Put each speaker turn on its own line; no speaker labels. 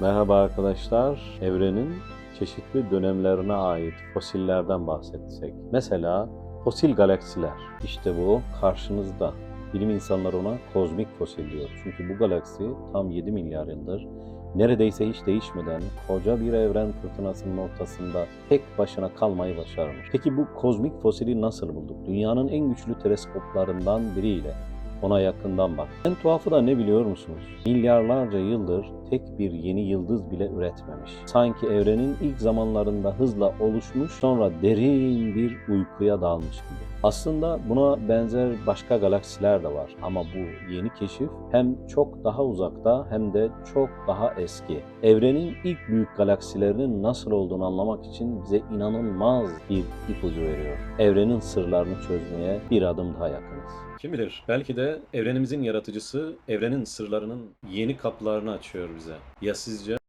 Merhaba arkadaşlar. Evrenin çeşitli dönemlerine ait fosillerden bahsetsek. Mesela fosil galaksiler. İşte bu karşınızda. Bilim insanları ona kozmik fosil diyor. Çünkü bu galaksi tam 7 milyar yıldır neredeyse hiç değişmeden koca bir evren fırtınasının ortasında tek başına kalmayı başarmış. Peki bu kozmik fosili nasıl bulduk? Dünyanın en güçlü teleskoplarından biriyle ona yakından bak. En tuhafı da ne biliyor musunuz? Milyarlarca yıldır tek bir yeni yıldız bile üretmemiş. Sanki evrenin ilk zamanlarında hızla oluşmuş sonra derin bir uykuya dalmış gibi. Aslında buna benzer başka galaksiler de var ama bu yeni keşif hem çok daha uzakta hem de çok daha eski. Evrenin ilk büyük galaksilerinin nasıl olduğunu anlamak için bize inanılmaz bir ipucu veriyor. Evrenin sırlarını çözmeye bir adım daha yakınız.
Kim bilir belki de evrenimizin yaratıcısı evrenin sırlarının yeni kapılarını açıyor bize. Ya sizce?